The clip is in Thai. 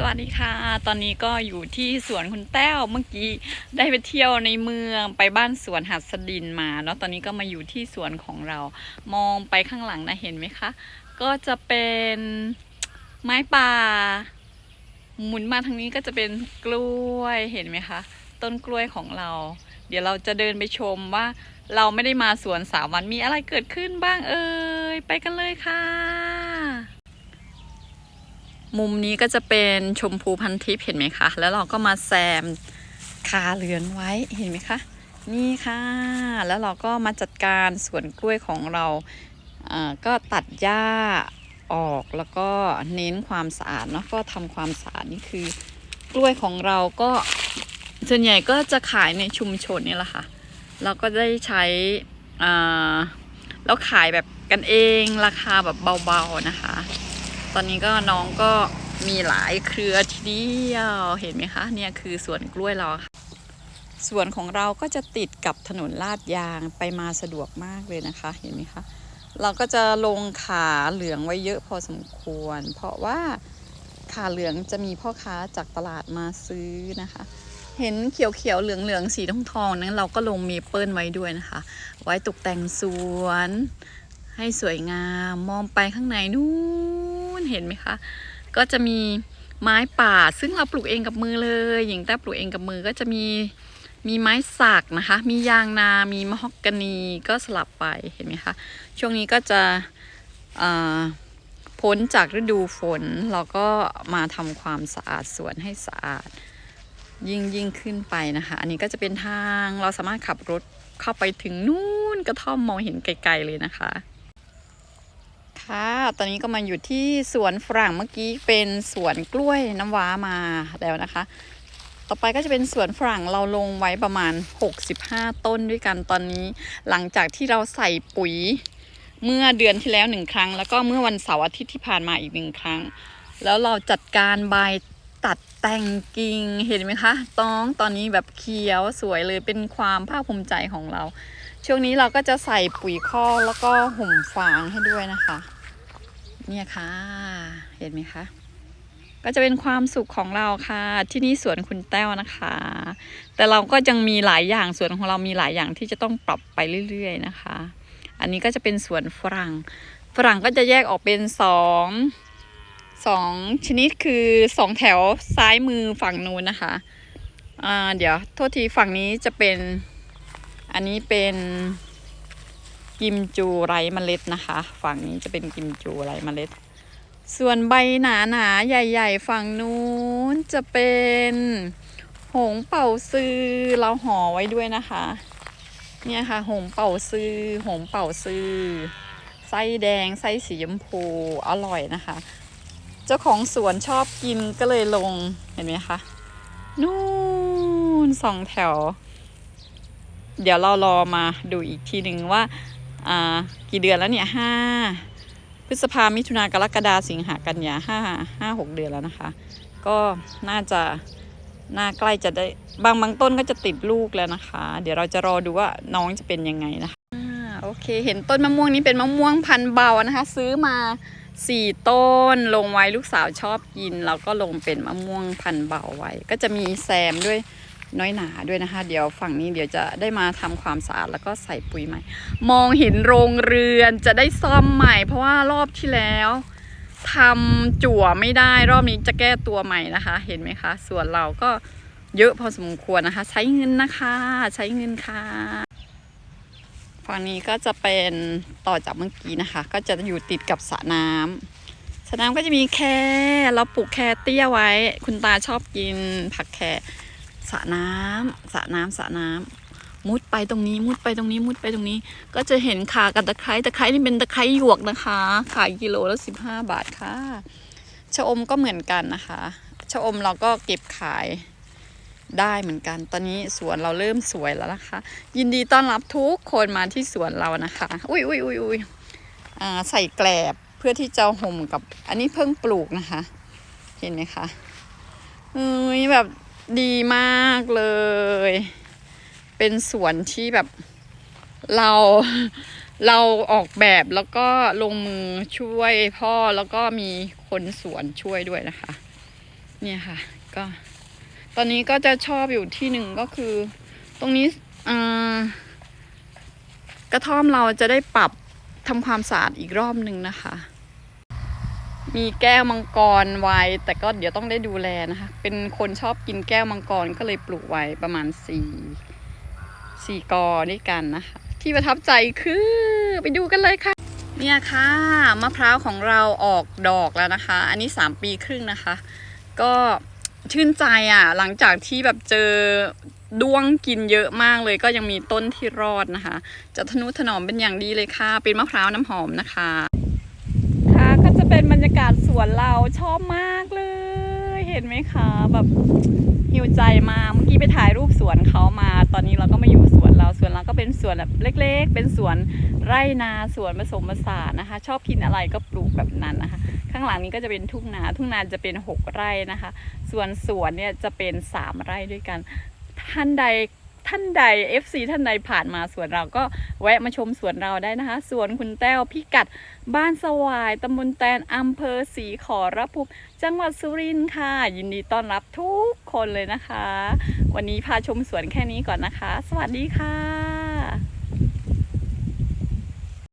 สวัสดีค่ะ ตอนนี้ก็อยู่ที่สวนคุณแต้ว เมื่อกี้ได้ไปเที่ยวในเมืองไปบ้านสวนหัดสดินมาเนาะ ตอนนี้ก็มาอยู่ที่สวนของเรา มองไปข้างหลังนะเห็นไหมคะ ก็จะเป็นไม้ป่า หมุนมาทางนี้ก็จะเป็นกล้วย เห็นไหมคะ ต้นกล้วยของเรา เดี๋ยวเราจะเดินไปชมว่าเราไม่ได้มาสวนสามวันมีอะไรเกิดขึ้นบ้างเอ่ย ไปกันเลยค่ะ มุมนี้ก็จะเป็นชมพูพันทิพย์เห็นไหมคะ แล้วเราก็มาแซมคาเหลืองไว้เห็นไหมคะ นี่ค่ะ แล้วเราก็มาจัดการสวนกล้วยของเราก็ตัดหญ้าออกแล้วก็เน้นความสะอาดเนาะก็ทำความสะอาดนี่คือกล้วยของเราก็ส่วนใหญ่ก็จะขายในชุมชนนี่แหละค่ะ เราก็ได้ใช้แล้วขายแบบกันเองราคาแบบเบาๆนะคะ ตอนนี้ก็น้องก็มีหลายเครือทีเดียวเห็นไหมคะ เนี่ยคือสวนกล้วยเราค่ะสวนของเราก็จะติดกับถนนลาดยางไปมาสะดวกมากเลยนะคะ เห็นไหมคะเราก็จะลงขาเหลืองไว้เยอะพอสมควร เพราะว่าขาเหลืองจะมีพ่อค้าจากตลาดมาซื้อนะคะ เห็นเขียวๆเหลืองๆสีทองทองนั้นเราก็ลงเมเปิลไว้ด้วยนะคะ ไว้ตกแต่งสวน ให้สวยงามมองไปข้างในนู้น เห็นไหมคะ ก็จะมีไม้ป่าซึ่งเราปลูกเองกับมือเลยหญิงแต้ปลูกเองกับมือก็จะมีมีไม้สักนะคะ มียางนา มีมะฮอกกานีก็สลับไปเห็นไหมคะ ช่วงนี้ก็จะพ้นจากฤดูฝนเราก็มาทำความสะอาดสวนให้สะอาด ยิ่งยิ่งขึ้นไปนะคะ อันนี้ก็จะเป็นทางเราสามารถขับรถเข้าไปถึงนู่นกระท่อมมองเห็นไกลๆเลยนะคะ ค่ะ ตอนนี้ก็มาอยู่ที่สวนฝรั่งเมื่อกี้เป็นสวนกล้วยน้ำว้ามาแล้วนะคะ ต่อไปก็จะเป็นสวนฝรั่งเราลงไว้ประมาณ 65 ต้นด้วยกันตอนนี้ หลังจากที่เราใส่ปุ๋ยเมื่อเดือนที่แล้วหนึ่งครั้ง แล้วก็เมื่อวันเสาร์อาทิตย์ที่ผ่านมาอีกหนึ่งครั้ง แล้วเราจัดการใบตัดแต่งกิ่งเห็นไหมคะต้องตอนนี้แบบเขียวสวยเลยเป็นความภาคภูมิใจของเราช่วงนี้เราก็จะใส่ปุ๋ยคอกแล้วก็ห่มฟางให้ด้วยนะคะ เนี่ยค่ะ เห็นไหมคะ ก็จะเป็นความสุขของเราค่ะ ที่นี่สวนคุณแต้วนะคะ แต่เราก็ยังมีหลายอย่างสวนของเรามีหลายอย่างที่จะต้องปรับไปเรื่อย ๆ นะคะ อันนี้ก็จะเป็นสวนฝรั่ง ฝรั่งก็จะแยกออกเป็นสองสองชนิดคือสองแถวซ้ายมือฝั่งนู้นนะคะอ่าเดี๋ยวโทษทีฝั่งนี้จะเป็นอันนี้เป็น กิมจูไร้เมล็ดนะคะ ฝั่งนี้จะเป็นกิมจูไร้เมล็ด ส่วนใบหนาหนาใหญ่ ๆ ฝั่งนู้นจะเป็นหงเป่าซือเราห่อไว้ด้วยนะคะ เนี่ยค่ะหงเป่าซือหงเป่าซือไส้แดงไส้สีชมพูอร่อยนะคะ เจ้าของสวนชอบกินก็เลยลงเห็นไหมคะนู่นสองแถว เดี๋ยวเรารอมาดูอีกทีหนึ่งว่า กี่เดือนแล้วเนี่ยห้าพฤษภามิถุนากรกฎาสิงหากันยาห้าห้าหกเดือนแล้วนะคะ ก็น่าจะน่าใกล้จะได้บางบางต้นก็จะติดลูกแล้วนะคะ เดี๋ยวเราจะรอดูว่าน้องจะเป็นยังไงนะคะโอเค เห็นต้นมะม่วงนี้เป็นมะม่วงพันเบานะคะ ซื้อมาสี่ต้นลงไว้ลูกสาวชอบกิน เราก็ลงเป็นมะม่วงพันเบาไว้ ก็จะมีแซมด้วย น้อยหนาด้วยนะคะ เดี๋ยวฝั่งนี้เดี๋ยวจะได้มาทำความสะอาดแล้วก็ใส่ปุ๋ยใหม่ มองเห็นโรงเรือนจะได้ซ่อมใหม่ เพราะว่ารอบที่แล้วทำจั่วไม่ได้รอบนี้จะแก้ตัวใหม่นะคะ เห็นไหมคะ ส่วนเราก็เยอะพอสมควรนะคะ ใช้เงินนะคะใช้เงินค่ะ ฝั่งนี้ก็จะเป็นต่อจากเมื่อกี้นะคะ ก็จะอยู่ติดกับสระน้ำสระน้ำก็จะมีแค่เราปลูกแคเตี้ยไว้ คุณตาชอบกินผักแค สระน้ำสระน้ำสระน้ำมุดไปตรงนี้มุดไปตรงนี้มุดไปตรงนี้ ก็จะเห็นขากับตะไคร้ตะไคร้นี่เป็นตะไคร้หยวกนะคะ ขายกิโลละสิบห้าบาทค่ะชะอมก็เหมือนกันนะคะชะอมเราก็เก็บขายได้เหมือนกัน ตอนนี้สวนเราเริ่มสวยแล้วนะคะ ยินดีต้อนรับทุกคนมาที่สวนเรานะคะ อุ้ยอุ้ยอุ้ยอุ้ยใส่แกลบเพื่อที่จะห่มกับ อันนี้เพิ่งปลูกนะคะ เห็นไหมคะเอ้ยแบบ ดีมากเลย เป็นสวนที่แบบเราเราออกแบบแล้วก็ลงมือช่วยพ่อแล้วก็มีคนสวนช่วยด้วยนะคะ เนี่ยค่ะ ก็ ตอนนี้ก็จะชอบอยู่ที่หนึ่งก็คือ ตรงนี้กระท่อมเราจะได้ปรับทำความสะอาดอีกรอบหนึ่งนะคะ มีแก้วมังกรไว้ แต่ก็เดี๋ยวต้องได้ดูแลนะคะ เป็นคนชอบกินแก้วมังกรก็เลยปลูกไว้ประมาณสี่สี่กอด้วยกันนะคะ ที่ประทับใจคือไปดูกันเลยค่ะ เนี่ยค่ะมะพร้าวของเราออกดอกแล้วนะคะ อันนี้สามปีครึ่งนะคะ ก็ชื่นใจอะ หลังจากที่แบบเจอด้วงกินเยอะมากเลยก็ยังมีต้นที่รอดนะคะ จะทนุถนอมเป็นอย่างดีเลยค่ะ เป็นมะพร้าวน้ำหอมนะคะค่ะก็จะ เป็นบรรยากาศสวนเราชอบมากเลย เห็นไหมคะแบบหิวใจมากเมื่อกี้ไปถ่ายรูปสวนเขามา ตอนนี้เราก็มาอยู่สวนเราสวนเราก็เป็นสวนแบบเล็ก ๆ เป็นสวนไร่นาสวนผสมผสานนะคะ ชอบกินอะไรก็ปลูกแบบนั้นนะคะ ข้างหลังนี้ก็จะเป็นทุ่งนา ทุ่งนาจะเป็นหกไร่นะคะ ส่วนสวนเนี่ยจะเป็นสามไร่ด้วยกัน ท่านใด ท่านใด FC ท่านใดผ่านมาสวนเราก็แวะมาชมสวนเราได้นะคะ สวนคุณแต้วพิกัดบ้านสวายตำบลแตนอำเภอศรีขอรภูมิจังหวัดสุรินทร์ค่ะ ยินดีต้อนรับทุกคนเลยนะคะ วันนี้พาชมสวนแค่นี้ก่อนนะคะ สวัสดีค่ะ